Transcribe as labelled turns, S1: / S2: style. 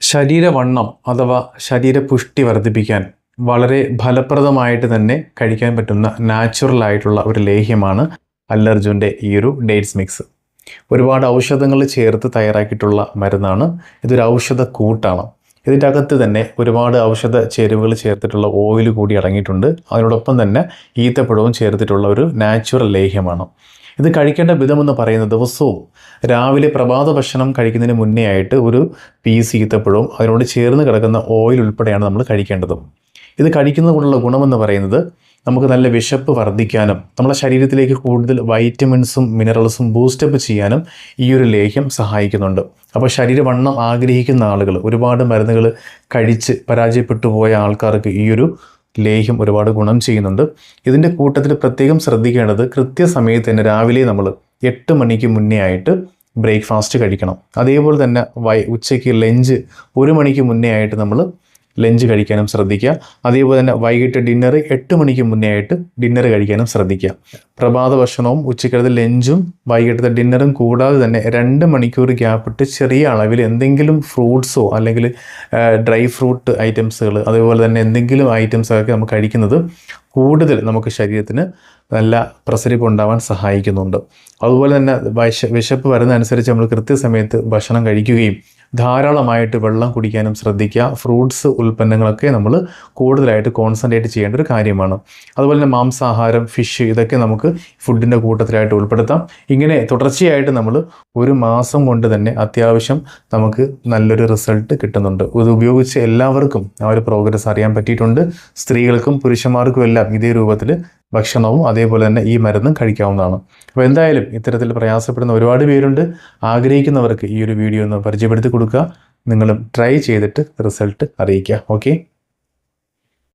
S1: ശരീരവണ്ണം അഥവാ ശരീരപുഷ്ടി വർദ്ധിപ്പിക്കാൻ വളരെ ഫലപ്രദമായിട്ട് തന്നെ കഴിക്കാൻ പറ്റുന്ന നാച്ചുറൽ ആയിട്ടുള്ള ഒരു ലേഹ്യമാണ് അല്ലർജുന്റെ ഈ ഒരു ഡേറ്റ്സ് മിക്സ്. ഒരുപാട് ഔഷധങ്ങൾ ചേർത്ത് തയ്യാറാക്കിയിട്ടുള്ള മരുന്നാണ്. ഇതൊരു ഔഷധ കൂട്ടാണ്. ഇതിന്റെ അകത്ത് തന്നെ ഒരുപാട് ഔഷധ ചേരുവകൾ ചേർത്തിട്ടുള്ള ഓയിൽ കൂടി അടങ്ങിയിട്ടുണ്ട്. അതിനോടൊപ്പം തന്നെ ഈത്തപ്പഴവും ചേർത്തിട്ടുള്ള ഒരു നാച്ചുറൽ ലേഹ്യമാണ്. ഇത് കഴിക്കേണ്ട വിധമെന്ന് പറയുന്നത് ദിവസവും രാവിലെ പ്രഭാത ഭക്ഷണം കഴിക്കുന്നതിന് മുന്നേ ആയിട്ട് ഒരു പീസ് ഈത്തപ്പഴവും അതിനോട് ചേർന്ന് കിടക്കുന്ന ഓയിൽ ഉൾപ്പെടെയാണ് നമ്മൾ കഴിക്കേണ്ടത്. ഇത് കഴിക്കുന്നത് കൊണ്ടുള്ള ഗുണമെന്ന് പറയുന്നത് നമുക്ക് നല്ല വിശപ്പ് വർദ്ധിക്കാനും നമ്മുടെ ശരീരത്തിലേക്ക് കൂടുതൽ വൈറ്റമിൻസും മിനറൽസും ബൂസ്റ്റപ്പ് ചെയ്യാനും ഈ ഒരു ലേഹ്യം സഹായിക്കുന്നുണ്ട്. അപ്പോൾ ശരീരവണ്ണം ആഗ്രഹിക്കുന്ന ആളുകൾ ഒരുപാട് മരുന്നുകൾ കഴിച്ച് പരാജയപ്പെട്ടു പോയ ആൾക്കാർക്ക് ഈ ഒരു ലേഹ്യം ഒരുപാട് ഗുണം ചെയ്യുന്നുണ്ട്. ഇതിന്റെ കൂട്ടത്തിൽ പ്രത്യേകം ശ്രദ്ധിക്കേണ്ടത് കൃത്യസമയത്ത് തന്നെ രാവിലെ നമ്മൾ എട്ട് മണിക്ക് മുന്നേ ആയിട്ട് ബ്രേക്ക്ഫാസ്റ്റ് കഴിക്കണം. അതേപോലെ തന്നെ വൈ ഉച്ചയ്ക്ക് ലഞ്ച് ഒരു മണിക്ക് മുന്നേ ആയിട്ട് നമ്മൾ ലഞ്ച് കഴിക്കാനും ശ്രദ്ധിക്കുക. അതേപോലെ തന്നെ വൈകിട്ട് ഡിന്നർ എട്ട് മണിക്ക് മുന്നേ ആയിട്ട് ഡിന്നർ കഴിക്കാനും ശ്രദ്ധിക്കുക. പ്രഭാത ഭക്ഷണവും ഉച്ചക്കലത്തെ ലഞ്ചും വൈകിട്ടത്തെ ഡിന്നറും കൂടാതെ തന്നെ രണ്ട് മണിക്കൂർ ഗ്യാപ്പിട്ട് ചെറിയ അളവിൽ എന്തെങ്കിലും ഫ്രൂട്ട്സോ അല്ലെങ്കിൽ ഡ്രൈ ഫ്രൂട്ട് ഐറ്റംസുകൾ അതേപോലെ തന്നെ എന്തെങ്കിലും ഐറ്റംസൊക്കെ നമുക്ക് കഴിക്കുന്നത് കൂടുതൽ നമുക്ക് ശരീരത്തിന് നല്ല പ്രസരിപ്പ് ഉണ്ടാവാൻ സഹായിക്കുന്നുണ്ട്. അതുപോലെ തന്നെ വിശ വിശപ്പ് വരുന്നതനുസരിച്ച് നമ്മൾ കൃത്യസമയത്ത് ഭക്ഷണം കഴിക്കുകയും ധാരാളമായിട്ട് വെള്ളം കുടിക്കാനും ശ്രദ്ധിക്കുക. ഫ്രൂട്ട്സ് ഉൽപ്പന്നങ്ങളൊക്കെ നമ്മൾ കൂടുതലായിട്ട് കോൺസെൻട്രേറ്റ് ചെയ്യേണ്ട ഒരു കാര്യമാണ്. അതുപോലെ തന്നെ മാംസാഹാരം ഫിഷ് ഇതൊക്കെ നമുക്ക് ഫുഡിന്റെ കൂട്ടത്തിലായിട്ട് ഉൾപ്പെടുത്താം. ഇങ്ങനെ തുടർച്ചയായിട്ട് നമ്മൾ ഒരു മാസം കൊണ്ട് തന്നെ അത്യാവശ്യം നമുക്ക് നല്ലൊരു റിസൾട്ട് കിട്ടുന്നുണ്ട്. ഇത് ഉപയോഗിച്ച് എല്ലാവർക്കും ആ ഒരു പ്രോഗ്രസ് അറിയാൻ പറ്റിയിട്ടുണ്ട്. സ്ത്രീകൾക്കും പുരുഷന്മാർക്കും എല്ലാം ഇതേ രൂപത്തിൽ ഭക്ഷണവും അതേപോലെ തന്നെ ഈ മരുന്നും കഴിക്കാവുന്നതാണ്. അപ്പോൾ എന്തായാലും ഇത്തരത്തിൽ പ്രയാസപ്പെടുന്ന ഒരുപാട് പേരുണ്ട്. ആഗ്രഹിക്കുന്നവർക്ക് ഈ ഒരു വീഡിയോ ഒന്ന് പരിചയപ്പെടുത്തി കൊടുക്കുക. നിങ്ങളും ട്രൈ ചെയ്തിട്ട് റിസൾട്ട് അറിയിക്കുക. ഓക്കെ?